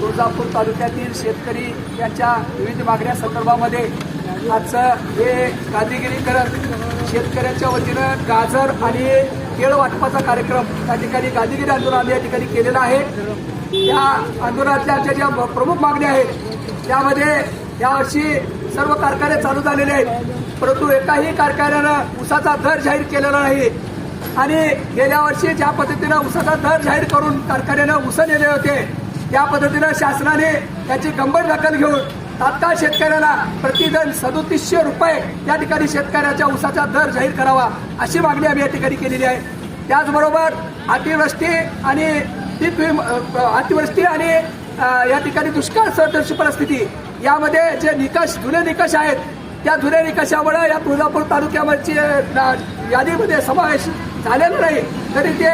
तुळजापूर तालुक्यातील शेतकरी यांच्या विविध मागण्या संदर्भामध्ये आजचं हे गांधीगिरी करत शेतकऱ्यांच्या वतीनं गाजर आणि केळ वाटपाचा कार्यक्रम या ठिकाणी गांधीगिरी आंदोलन या ठिकाणी केलेला आहे. या आंदोलनातल्या आमच्या ज्या प्रमुख मागण्या आहेत त्यामध्ये यावर्षी सर्व कारखाने चालू झालेले आहेत. परंतु एकाही कारखान्यानं उसाचा दर जाहीर केलेला नाही. आणि गेल्या वर्षी ज्या पद्धतीनं उसाचा दर जाहीर करून कारखान्यानं उस नेले होते या पद्धतीनं शासनाने त्याची गंभीर दखल घेऊन तात्काळ शेतकऱ्याला प्रतिजण सदोतीसशे रुपये या ठिकाणी शेतकऱ्याच्या ऊसाचा दर जाहीर करावा अशी मागणी आम्ही या ठिकाणी केलेली आहे. त्याचबरोबर अतिवृष्टी आणि पीक अतिवृष्टी आणि या ठिकाणी दुष्काळ सदृश परिस्थिती यामध्ये जे निकष जुने निकष आहेत त्या जुन्या निकषामुळे या तुळजापूर तालुक्यामध्ये यादीमध्ये समावेश झालेला नाही. तरी ते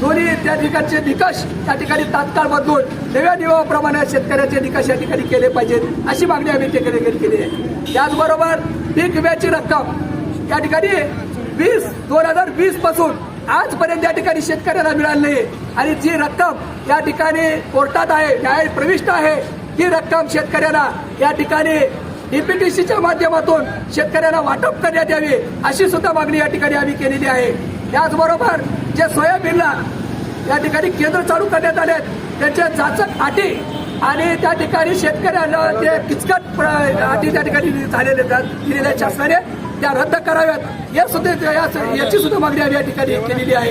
दोन्ही त्या ठिकाणचे निकष त्या ठिकाणी तात्काळ बदलून नव्या नियमाप्रमाणे शेतकऱ्याचे निकष या ठिकाणी केले पाहिजेत अशी मागणी आम्ही त्या ठिकाणी केली आहे. त्याचबरोबर पीक विम्याची रक्कम. या ठिकाणी वीस दोन हजार वीसपासून आजपर्यंत या ठिकाणी शेतकऱ्याला मिळाली नाही. आणि जी रक्कम या ठिकाणी कोर्टात आहे न्याय प्रविष्ट आहे ही रक्कम शेतकऱ्याला या ठिकाणी डीपीटीसीच्या माध्यमातून शेतकऱ्यांना वाटप करण्यात यावी अशी सुद्धा मागणी या ठिकाणी आम्ही केलेली आहे. त्याचबरोबर जे सोयाबीनला या ठिकाणी केंद्र चालू करण्यात आले आहेत त्यांच्या जाचक अटी आणि त्या ठिकाणी शेतकऱ्यांना ते किचकट अटी त्या ठिकाणी झालेले दिलेल्या शासनाने त्या रद्द कराव्यात. या सुद्धा याची सुद्धा मागणी आम्ही या ठिकाणी केलेली आहे.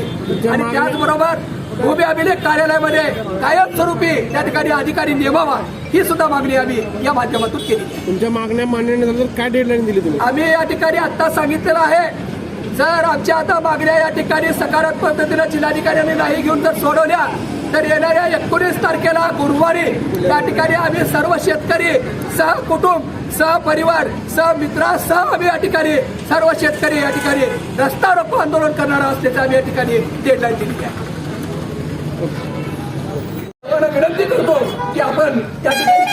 आणि त्याचबरोबर भूमी अभिलेख कार्यालयामध्ये कायमस्वरूपी त्या ठिकाणी अधिकारी नेमावा ही सुद्धा मागणी आम्ही या माध्यमातून केली. तुमच्या मागण्या मान्य काय डेडलाईन दिली तुम्ही? आम्ही या ठिकाणी आता सांगितलेलं आहे जर आमच्या आता मागण्या या ठिकाणी सकारात्मक पद्धतीनं जिल्हाधिकाऱ्यांनी नाही घेऊन जर सोडवल्या तर येणाऱ्या एकोणीस तारखेला गुरुवारी या ठिकाणी आम्ही सर्व शेतकरी सह कुटुंब सह परिवार सह मित्र सह आम्ही या ठिकाणी सर्व शेतकरी या ठिकाणी रस्ता रोको आंदोलन करणार असल्याचं आम्ही या ठिकाणी डेडलाईन दिली आहे. आपण विनंती करतो की आपण त्या ठिकाणी